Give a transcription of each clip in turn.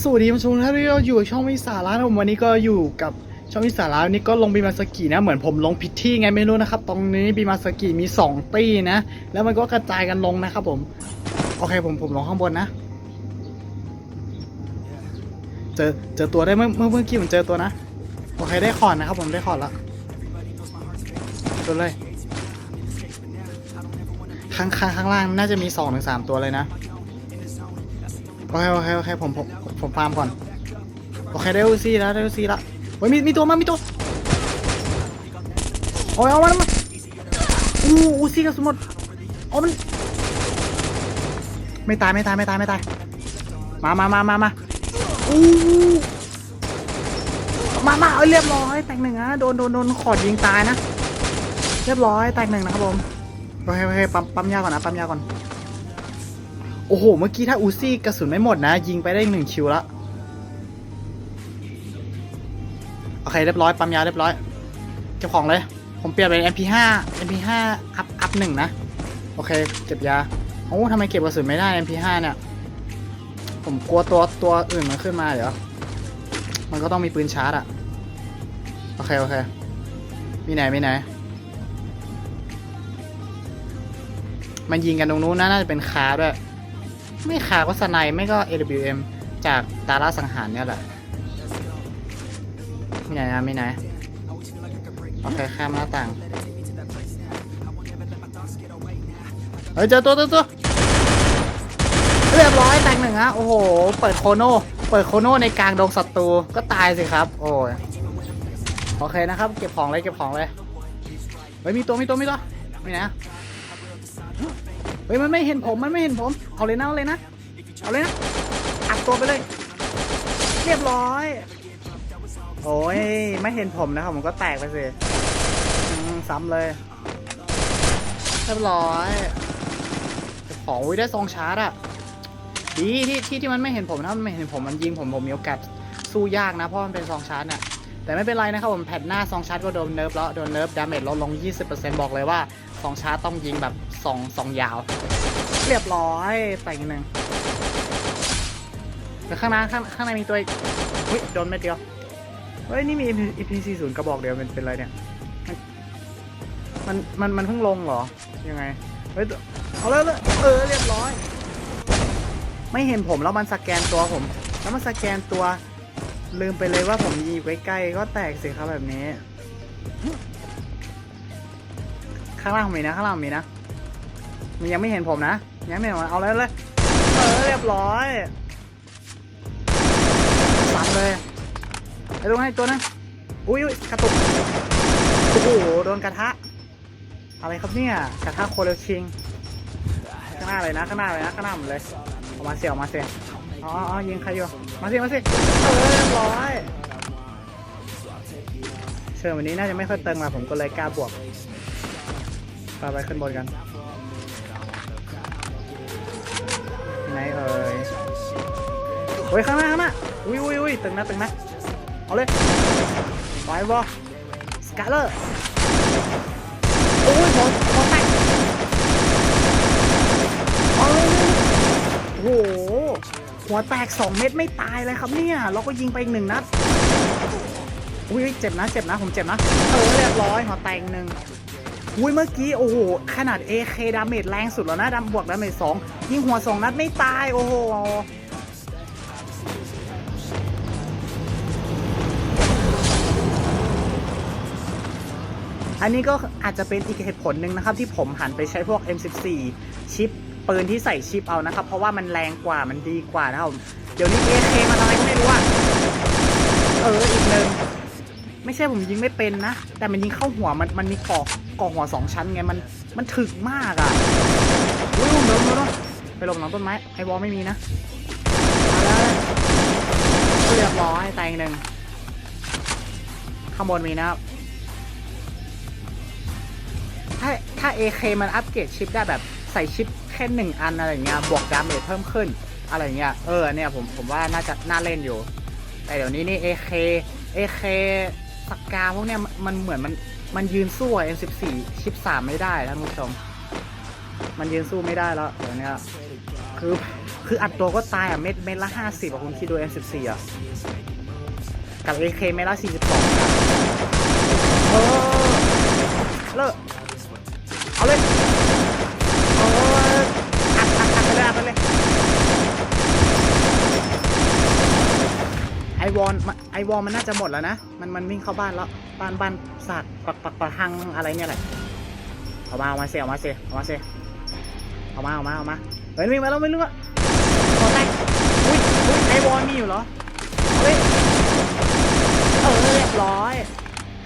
สวัสดีผู้ชมท่านที่เราอยู่ช่องวิสาระนะผมวันนี้ก็อยู่กับช่องวิสาระนนี้ก็ลงบีมาสกินะเหมือนผมลงผิดที่ไงไม่รู้นะครับ ตรงนี้บีมาสกิมีสองตี้นะ แล้วมันก็กระจายกันลงนะครับผมโอเคผมผมลงข้างบนนะเจอเจอตัวได้เมื่อเมื่อเมื่อกี้ผมเจอตัวนะโอเคได้ขอนนะครับผมได้ขอนละตัวเลยข้างข้างข้างล่างน่าจะมีสอถึงสตัวเลยนะ อเคโอเคโอเคผมผมผมฟาร์มก่อน โอเคได้อูซี่แล้วได้อูซี่แล้วเฮ้ยมีมีตัวมา มีตัว โอ้ยเอามันมาอู้อูซี่กระสุนหมดเอามัน ไม่ตายไม่ตายไม่ตายไม่ตาย มามามามามาอู้มามาเอาเรียบร้อยแตกหนึ่งนะโดนโดนโดนขอดยิงตายนะ เรียบร้อยแตกหนึ่งนะครับผม โอเคโอเคปั๊มปั๊มยาก่อนนะปั๊มยาก่อน โอ้โห เมื่อกี้ถ้าอูซี่กระสุนไม่หมดนะ ยิงไปได้อีกหนึ่งคิวละ โอเค เรียบร้อย ปั๊มยาเรียบร้อย เก็บของเลย ผมเปลี่ยนเป็น MP5 MP5 อัพอัพหนึ่งนะ โอเค เก็บยา โอ้ทำไมเก็บกระสุนไม่ได้ MP5 เนี่ย ผมกลัวตัวตัวอื่นมันขึ้นมาเดี๋ยวมันก็ต้องมีปืนชาร์จอะโอเค โอเค มีไหน มีไหนมันยิงกันตรงนู้นนะน่าจะเป็นคาร์ด้วย ไม่คาก็สไนไม่ก็ AWM จากดาราสังหารเนี่ยแหละไมีไหนนะไมีไหนโอเคข้ามหน้าต่าง เฮ้ยเจอตัวตัวตัวเรียบร้อยแตกหนึ่งฮะโอ้โห เปิดโคโน่เปิดโคโน่ในกลางดงศัตรูก็ตายสิครับ โอ้ยโอเคนะครับ เก็บของเลยเก็บของเลยเฮ้ยมีตัวมีตัวมีตัวไมีนะ เฮ้ยมันไม่เห็นผมมันไม่เห็นผม เอาเลยนะเอาเลยนะเอาเลยนะอัดตัวไปเลย เรียบร้อย โอ้ยไม่เห็นผมนะครับผมก็แตกไปสิซ้ำเลยเรียบร้อยของอุ้ยได้ซองชาร์จอะดีที่ที่ที่มันไม่เห็นผมนะมันไม่เห็นผมมันยิงผมผมมีโอกาสสู้ยากนะเพราะมันเป็นซองชาร์จเนี่ย แต่ไม่เป็นไรนะครับผมแผ่นหน้าซองชาร์จก็โดนเนิร์ฟแล้วโดนเนิร์ฟดาเมจลดลง 20%บอกเลยว่าซองชาร์จต้องยิงแบบสองสองยาว เรียบร้อยแต่งหนึ่งแต่ข้างหน้าข้างข้างในมีตัวอีกอุ้ยโดนเม็ดเดียวเฮ้ยนี่มี EP 4 0กระบอกเดียวเป็นเป็นอะไรเนี่ย มันมันมันเพิ่งลงเหรอ ยังไง เฮ้ยเอาเลยเลยเออเรียบร้อย ไม่เห็นผมแล้วมันสแกนตัวผม แล้วมันสแกนตัว ลืมไปเลยว่าผมยู่ใกล้ๆก็แตกสิครับแบบนี้ ข้างล่างมีนะข้างล่างมีนะ มันยังไม่เห็นผมนะยังไม่เห็นผมเอาเลยเลยเออเรียบร้อยสับเลยไอ้ตรงนั้นตัวนึงอุ้ยกระตุกโอ้โหโดนกระทะ อะไรครับเนี่ยกระทะโคเรลชิงข้างหน้าเลยนะข้างหน้าเลยนะข้างหน้าผมเลยออกมาเสียออกมาเสีย อ๋ออ๋อยิงใครอยู่ มาสิ มาสิ เออเรียบร้อยเชิญวันนี้น่าจะไม่ค่อยเติงมาผมก็เลยกล้าบวกไปไปขึ้นบนกันไหนเอ่ยโอ้ยข้างหน้าข้างหน้าอุ้ยอุ้ยอุ้ยตึงนะตึงนะเอาเลยไปบอสกาเลอร์โอ้ยหัวหัวแตกเอาเลยโอ้โห หัวแตก 2 เม็ดไม่ตายเลยครับเนี่ย เราก็ยิงไปอีกหนึ่งนัด อุ้ยเจ็บนะเจ็บนะ ผมเจ็บนะ เออเรียบร้อยหัวแตกหนึ่งอุ้ยเมื่อกี้โอ้โหขนาด AK ดาเมจแรงสุดแล้วนะดำบวกดาเมจสองยิงหัวสองนัดไม่ตายโอ้โหอันนี้ก็อาจจะเป็นอีกเหตุผลหนึ่งนะครับ ที่ผมหันไปใช้พวก M14 ชิป ปืนที่ใส่ชิปเอานะครับ เพราะว่ามันแรงกว่ามันดีกว่านะครับเดี๋ยวนี้ AK มันอะไรก็ไม่รู้อะเอออีกหนึ่งไม่ใช่ผมยิงไม่เป็นนะ แต่มันยิงเข้าหัวมันมันมีกาะเกาะหัวสองชั้นไงมันมันถึกมากอะอุ้ยเดินเดินไปลบหลังต้นไม้ไอ้วอลไม่มีนะแล้วเรียบร้อยแตงหนึ่งข้างบนมีนะครับถ้าถ้า AK มันอัปเกรดชิปได้แบบ ใส่ชิปแค่หนึ่งอันอะไรเงี้ยบวกดาเมจเพิ่มขึ้นอะไรเงี้ยเออเนี่ยผมผมว่าน่าจะน่าเล่นอยู่ แต่เดี๋ยวนี้นี่ AK AK สกาพวกเนี้ยมันเหมือนมันมันยืนสู้กับ M14 ชิป3ไม่ได้ท่านผู้ชม มันยืนสู้ไม่ได้แล้วเดี๋ยวนี้คือคืออัดตัวก็ตายอะเม็ดเม็ดละห้าสิบอะคุณคิดดู M14 อะกับ AK เม็ดละ42อะเออเลิกเอาเลยเอออัดอัดอัดไปเลยอัดไปเลย ไอ วอนไอวอนมันน่าจะหมดแล้วนะ มันมันวิ่งเข้าบ้านแล้ว บ้านบ้านสัตว์ปักปักปักหังอะไรเนี่ยแหละเอามาเอามาเซเอามาเซเอามาเซเอามาเอามาเอามาเฮ้ยวิ่งมาแล้วไม่รู้อะขอแตกอุ้ยอุ้ยไอวอนมีอยู่เหรอเอาเลยเออเรียบร้อย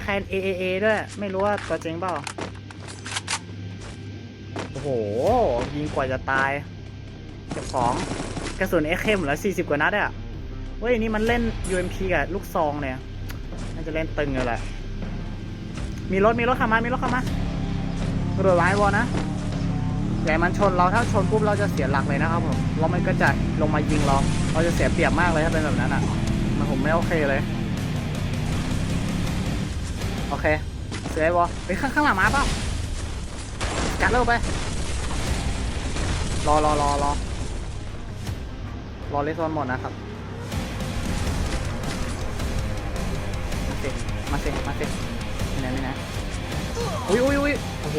แคนเอเอเอด้วย ไม่รู้ว่าตัวจริงเปล่าโอ้โห ยิงกว่าจะตายเก็บของกระสุนเอเคมเหลือ40กว่านัดอะ เว้ยนี่มันเล่น UMP กับลูกซองเนี่ยน่าจะเล่นตึงเลยแหละ มีรถมีรถขับมา มีรถขับมากระโดดไว้วอนะแต่มันชนเราถ้าชนปุ๊บเราจะเสียหลักเลยนะครับผมแล้วมันก็จะลงมายิงเรา เราจะเสียเปรียบมากเลยถ้าเป็นแบบนั้นอะ มันผมไม่โอเคเลย โอเค เสียไอ้วอไปข้างข้างหลังมาเปล่ากัดเร็วไป รอรอรอรอรอเลสโซนหมดนะครับ มาสิมาสิมาสินี่นะนี่นะอุ้ยอุ้ยอุ้ยโอ้โห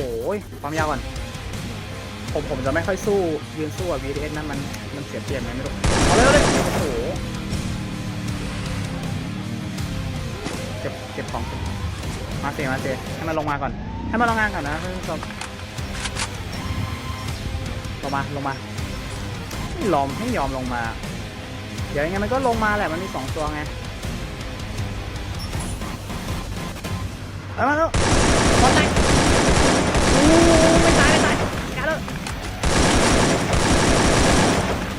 ความยาวก่อนผมผมจะไม่ค่อยสู้ยืนสู้กับ VDS นั่นมันมันเสียเปรียบไงไม่รู้เอาเลยเอาเลยโอ้โหเก็บเก็บของมาสิมาสิให้มันลงมาก่อน ให้มันลงงานก่อนนะท่านผู้ชมลงมาลงมาไม่ยอมไม่ยอมลงมา เดี๋ยวยังไงมันก็ลงมาแหละมันมีสองตัวไง มาแล้วบอลแตกอู้ไม่ตายไม่ตายกาเลย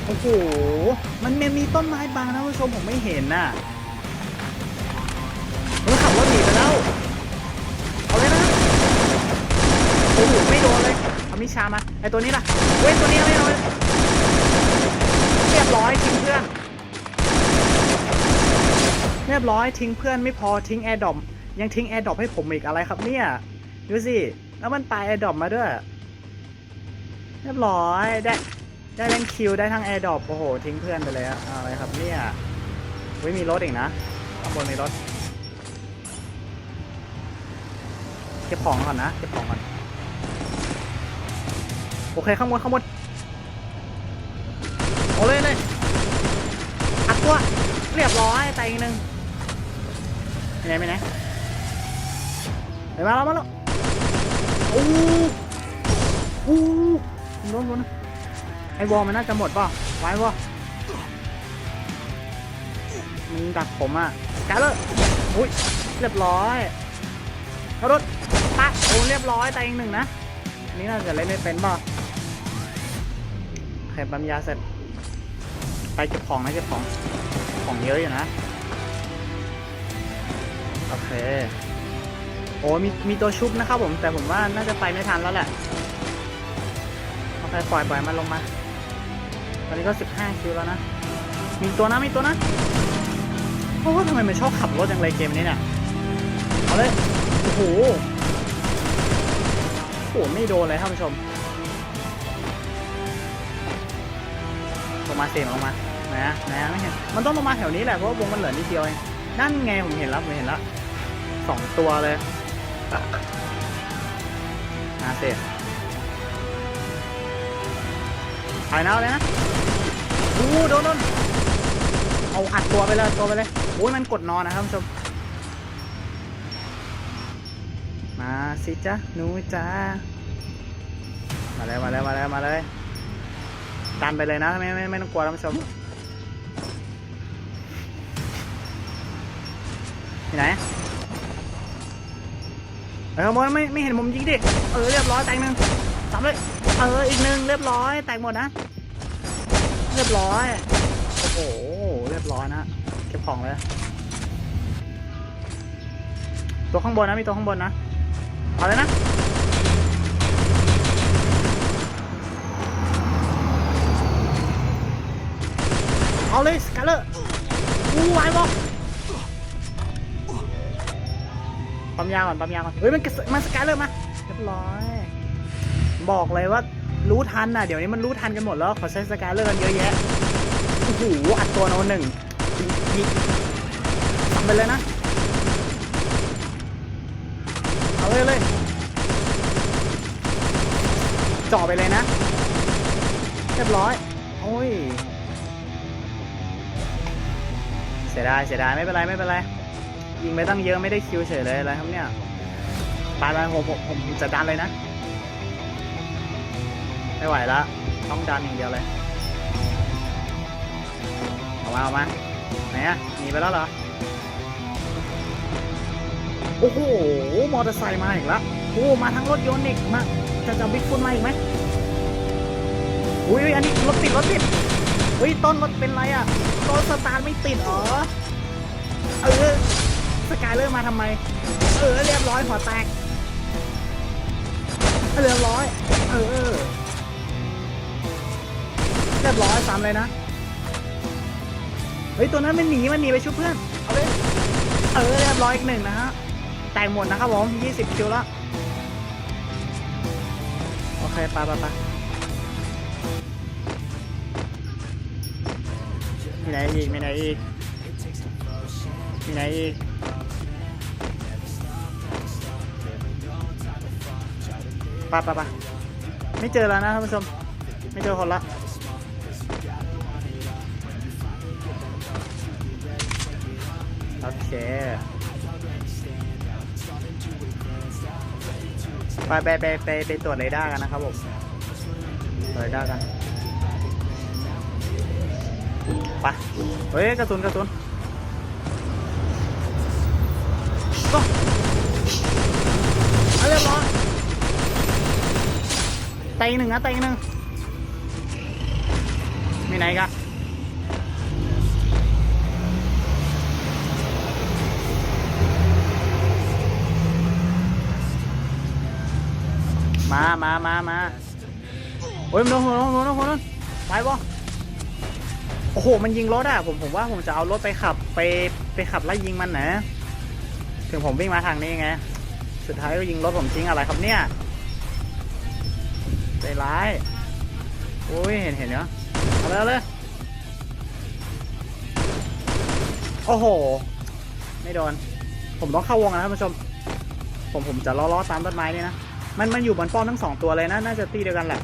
โอ้โห มันมันมีต้นไม้บังนะผู้ชมผมไม่เห็นน่ะมันขับรถหนีไปแล้ว เอาเลยนะโอ้โหไม่โดนเลย เอามิชามา ไอตัวนี้ล่ะ เว้ยตัวนี้ไม่เอาเลยเรียบร้อยทิ้งเพื่อน เรียบร้อยทิ้งเพื่อนไม่พอทิ้งแอร์ดอม ยังทิ้งแอร์ดรอปให้ผมอีกอะไรครับเนี่ย ดูสิ แล้วมันปายแอร์ดรอปมาด้วย เรียบร้อย ได้ได้เล่นคิวได้ทั้งแอร์ดรอปโอ้โห ทิ้งเพื่อนไปเลยอะอะไรครับเนี่ยเว้ยมีรถอีกนะข้างบนมีรถ เก็บของก่อนนะ เก็บของก่อน โอเคข้างบนข้างบนเอาเลยเลยอัดตัวเรียบร้อยตายอีกหนึ่งไปไหนไปไหน ไปมาแล้วมาแล้วโอ้โอ้ล้นล้นไอ้วอลมันน่าจะหมดป่ะไว้ป่ะมันดักผมอะกัดเลยอุ้ยเรียบร้อยเอารถปะโอ้เรียบร้อยแต่อีกหนึ่งนะอันนี้น่าจะเล่นไม่เป็นป่ะโอเคปั๊มยาเสร็จ ไปเก็บของนะเก็บของ ของเยอะอยู่นะ โอเค โอ้มีมีตัวชุบนะครับผม แต่ผมว่าน่าจะไปไม่ทันแล้วแหละโอเคปล่อยปล่อยมันลงมา ตอนนี้ก็ 15 คิวแล้วนะ มีตัวนะ มีตัวนะเพราะว่าทำไมมันชอบขับรถจังเลยเกมนี้เนี่ย เอาเลย โอ้โห โอ้โห ไม่โดนเลยท่านผู้ชม ลงมาเสียงลงมานอะนะไม่เห็น มันต้องลงมาแถวนี้แหละ เพราะว่าวงมันเหลือนิดเดียวเอง นั่นไงผมเห็นแล้ว ผมเห็นแล้วสองตัวเลย มาเสร็จถ่ายหน้าเลยนะอู้โดนโดนเอาอัดตัวไปเลยตัวไปเลยโอ้ยมันกดนอนนะครับผู้ชม มาสิจ้ะหนูจ้ามาเลยมาเลยมาเลยมาเลยดันไปเลยนะไม่ไม่ไม่ต้องกลัวท่านผู้ชมที่ไหน เออมอนไม่ไม่เห็นมุมยิงดิ เออเรียบร้อยแตกหนึ่งสามเลย เอออีกหนึ่งเรียบร้อยแตกหมดนะ เรียบร้อย โอ้โหเรียบร้อยนะเก็บของเลย ตัวข้างบนนะมีตัวข้างบนนะเอาเลยนะเอาเลยสกาเลอร์อู้ไวบอก ปั๊มยาก่อนปั๊มยาก่อนเฮ้ยมันกระสมันสกายเลยมาเรียบร้อย บอกเลยว่ารู้ทันน่ะ เดี๋ยวนี้มันรู้ทันกันหมดแล้วขาใช้สกายเลอร์กันเยอะแยะโอ้โหอัดตัวโนหนึ่งยิงทำไปเลยนะเอาเลยเลยจ่อไปเลยนะเรียบร้อยโอ้ยเสียดายเสียดายไม่เป็นไรไม่เป็นไร ยิงไปตั้งเยอะไม่ได้คิวเฉยเลยอะไรครับเนี่ยไปไปผมผมผมจะดันเลยนะ ไม่ไหวละ ต้องดันอย่างเดียวเลยเอามาเอามาไหนอะหนีไปแล้วเหรอ โอ้โห มอเตอร์ไซค์มาอีกแล้วโอ้มาทั้งรถยนต์อีกมาจะจะบิ๊กฟุตมาอีกไหมอุ้ยอันนี้รถติดรถติดเฮ้ยต้นรถเป็นไรอะต้นสตาร์ทไม่ติดเหรอเออ สกายเลอร์มาทำไม เออ เรียบร้อยหัวแตก เรียบร้อย เออ เรียบร้อยซ้ำเลยนะ เฮ้ย ตัวนั้นมันหนี มันหนีไปชุบเพื่อน เอาเลย เออ เรียบร้อยอีกหนึ่งนะฮะ แตกหมดนะครับผม20คิวแล้วโอเคไปไปไปมีไหนอีกมีไหนอีกมีไหนอีก ปไปไปไม่เจอแล้วนะท่านผู้ชม ไม่เจอคนละโอเคไปไปไปไปไปตรวจเรดาร์กันนะครับผมตรวจเรดาร์กันไปเฮ้ยกระสุนกระสุนก็เอาเรีย บร้อยแตงหนึ่งนะแตงหนึ่งมีไหนกันมามามามาโอ้ยมันโดนหัวโดนโดนโดนไปบ่โอ้โห มันยิงรถอะ ผม ผมว่าผมจะเอารถไปขับ ไปไปขับไล่ยิงมันนะ ถึงผมวิ่งมาทางนี้ไง สุดท้ายก็ยิงรถผมทิ้งอะไรครับเนี่ย ใจร้ายโอ้ยเห็นเห็นเนาะเอาเลยเอาเลยโอ้โห ไม่โดน ผมต้องเข้าวงนะท่านผู้ชม ผมผมจะล้อล้อๆตามต้นไม้นี่นะ มันมันอยู่บนป้อมทั้งสองตัวเลยนะ น่าจะตีเดียวกันแหละ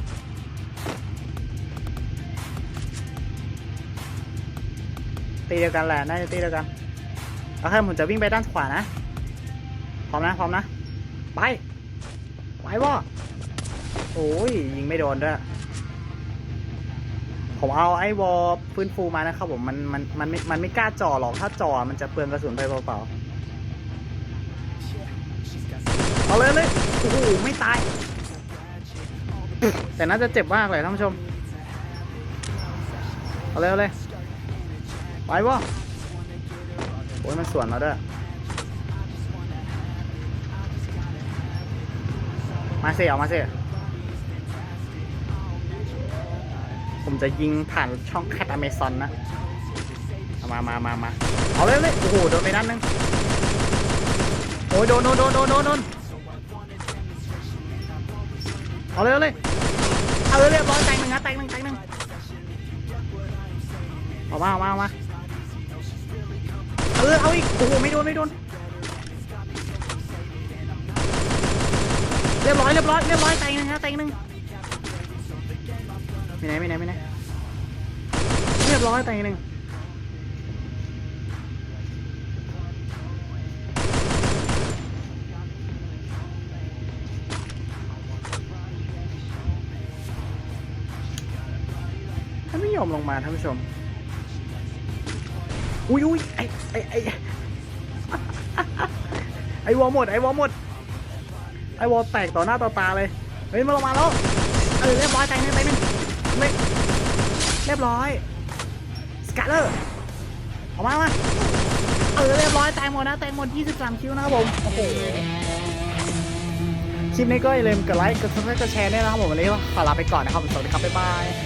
ตีเดียวกันแหละ น่าจะตีเดียวกันโอเคผมจะวิ่งไปด้านขวานะ พร้อมนะ พร้อมนะ ไป ไปวะ โอ้ยยิงไม่โดนด้วย ผมเอาไอ้วอลฟื้นฟูมานะครับผมมันมันมันไม่มันไม่กล้าจ่อหรอกถ้าจ่อมันจะเปลืองกระสุนไปเปล่าๆเอาเลยเลยโอ้โหไม่ตาย แต่น่าจะเจ็บมากเลยท่านผู้ชม เอาเลยเอาเลยไปวะโอ้ยมันสวนเราด้วยมาเสิเอามาเสิ ผมจะยิงผ่านช่องแคทอเมซอนนะมามามามาเอาเลยเลยโอ้โหโดนไปด้านนึงโอ้ยโดนโดนโดนโดนโดนโดนเอาเลยเอาเลยเอาเลยเรียบร้อยแตงหนึ่งนะแตงหนึ่งแตงหนึ่งเอามาเอามาเอามาเออเอาอีกโอ้โหไม่โดนไม่โดนเรียบร้อยเรียบร้อยเรียบร้อยแตงหนึ่งนะแตงหนึ่ง ไหนไม่ไหนไม่ไหนเรียบร้อยแตงหนึ่งท่าไม่ยอมลงมาท่านผู้ชม อุ้ยอุ้ยไอไอไอไอวอลหมดไอวอลหมดไอวอลแตกต่อหน้าต่อตาเลย เฮ้ยมาลงมาแล้ว เออเรียบร้อยแตงหนึ่งแตงหนึ่ง ไม่เรียบร้อย สกัดเลอร์ออกมามาเออเรียบร้อยแตงหมดนะแตงหมด 23 คิวนะครับผม โอ้โห คลิปนี้ก็อย่าลืมกดไลค์ กดซับสไครต์กดแชร์ด้วยนะครับผม วันนี้ขอลาไปก่อนนะครับผมสวัสดีครับ บ๊ายบาย